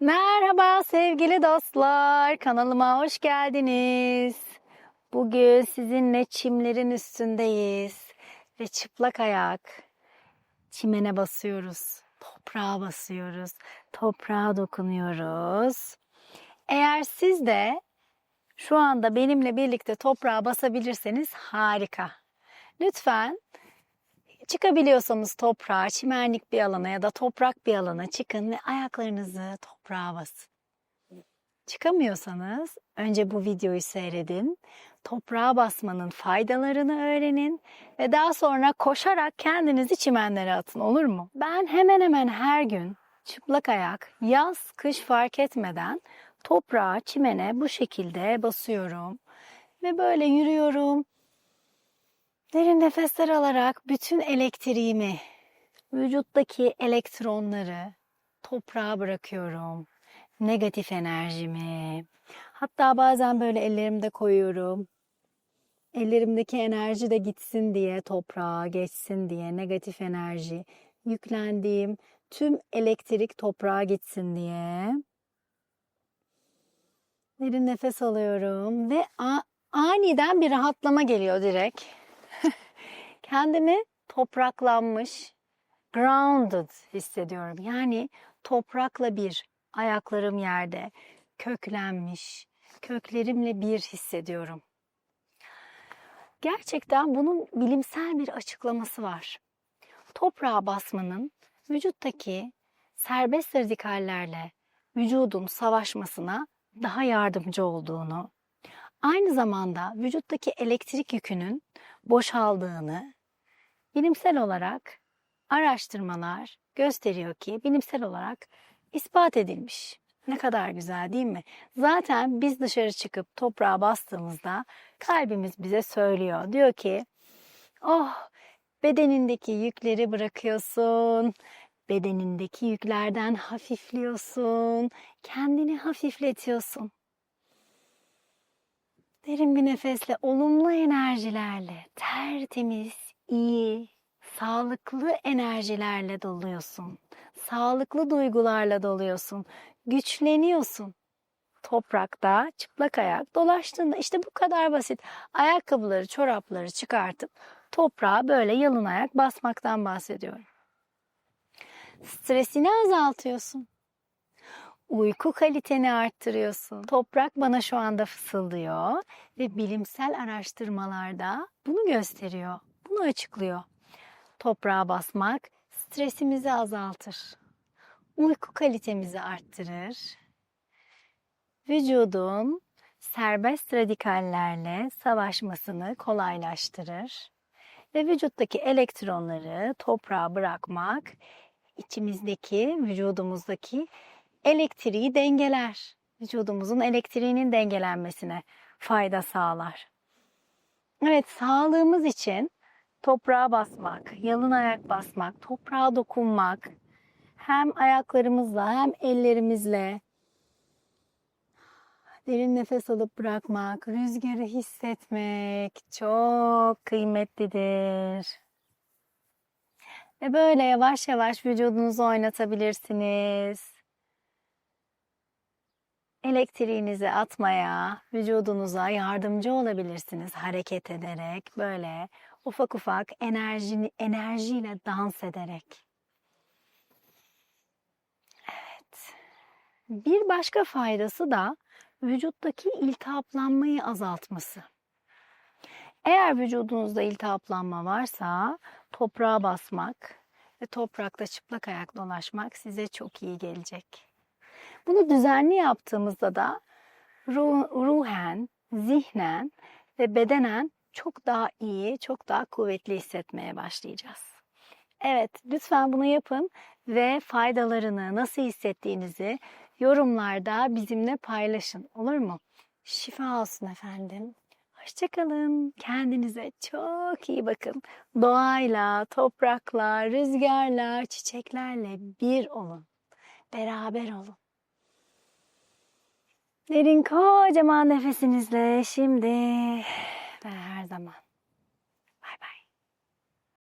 Merhaba sevgili dostlar, kanalıma hoş geldiniz. Bugün sizinle çimlerin üstündeyiz ve çıplak ayak çimene basıyoruz, toprağa basıyoruz, toprağa dokunuyoruz. Eğer siz de şu anda benimle birlikte toprağa basabilirseniz harika. Lütfen Çıkabiliyorsanız toprağa, çimenlik bir alana ya da toprak bir alana çıkın ve ayaklarınızı toprağa basın. Çıkamıyorsanız önce bu videoyu seyredin, toprağa basmanın faydalarını öğrenin ve daha sonra koşarak kendinizi çimenlere atın olur mu? Ben hemen hemen her gün çıplak ayak, yaz, kış fark etmeden toprağa, çimene bu şekilde basıyorum ve böyle yürüyorum. Derin nefesler alarak bütün elektriğimi, vücuttaki elektronları toprağa bırakıyorum. Negatif enerjimi. Hatta bazen böyle ellerimde koyuyorum. Ellerimdeki enerji de gitsin diye, toprağa geçsin diye, negatif enerji, yüklendiğim tüm elektrik toprağa gitsin diye. Derin nefes alıyorum ve aniden bir rahatlama geliyor direkt. Kendimi topraklanmış, grounded hissediyorum. Yani toprakla bir, ayaklarım yerde, köklenmiş, köklerimle bir hissediyorum. Gerçekten bunun bilimsel bir açıklaması var. Toprağa basmanın vücuttaki serbest radikallerle vücudun savaşmasına daha yardımcı olduğunu, aynı zamanda vücuttaki elektrik yükünün boşaldığını bilimsel olarak araştırmalar gösteriyor ki bilimsel olarak ispat edilmiş. Ne kadar güzel değil mi? Zaten biz dışarı çıkıp toprağa bastığımızda kalbimiz bize söylüyor. Diyor ki oh bedenindeki yükleri bırakıyorsun. Bedenindeki yüklerden hafifliyorsun. Kendini hafifletiyorsun. Derin bir nefesle, olumlu enerjilerle, tertemiz, iyi, sağlıklı enerjilerle doluyorsun. Sağlıklı duygularla doluyorsun. Güçleniyorsun. Toprakta çıplak ayak dolaştığında işte bu kadar basit. Ayakkabıları, çorapları çıkartıp toprağa böyle yalın ayak basmaktan bahsediyorum. Stresini azaltıyorsun. Uyku kaliteni arttırıyorsun. Toprak bana şu anda fısıldıyor ve bilimsel araştırmalarda bunu gösteriyor. Bunu açıklıyor. Toprağa basmak stresimizi azaltır. Uyku kalitemizi arttırır. Vücudun serbest radikallerle savaşmasını kolaylaştırır. Ve vücuttaki elektronları toprağa bırakmak içimizdeki, vücudumuzdaki elektriği dengeler. Vücudumuzun elektriğinin dengelenmesine fayda sağlar. Evet, sağlığımız için toprağa basmak, yalın ayak basmak, toprağa dokunmak, hem ayaklarımızla hem ellerimizle. Derin nefes alıp bırakmak, rüzgarı hissetmek çok kıymetlidir. Ve böyle yavaş yavaş vücudunuzu oynatabilirsiniz. Elektriğinizi atmaya, vücudunuza yardımcı olabilirsiniz hareket ederek, böyle ufak ufak enerji, enerjiyle dans ederek. Evet. Bir başka faydası da vücuttaki iltihaplanmayı azaltması. Eğer vücudunuzda iltihaplanma varsa toprağa basmak ve toprakta çıplak ayak dolaşmak size çok iyi gelecek. Bunu düzenli yaptığımızda da ruhen, zihnen ve bedenen çok daha iyi, çok daha kuvvetli hissetmeye başlayacağız. Evet, lütfen bunu yapın ve faydalarını, nasıl hissettiğinizi yorumlarda bizimle paylaşın. Olur mu? Şifa olsun efendim. Hoşçakalın. Kendinize çok iyi bakın. Doğayla, toprakla, rüzgarla, çiçeklerle bir olun. Beraber olun. Derin kocaman nefesinizle şimdi ve her zaman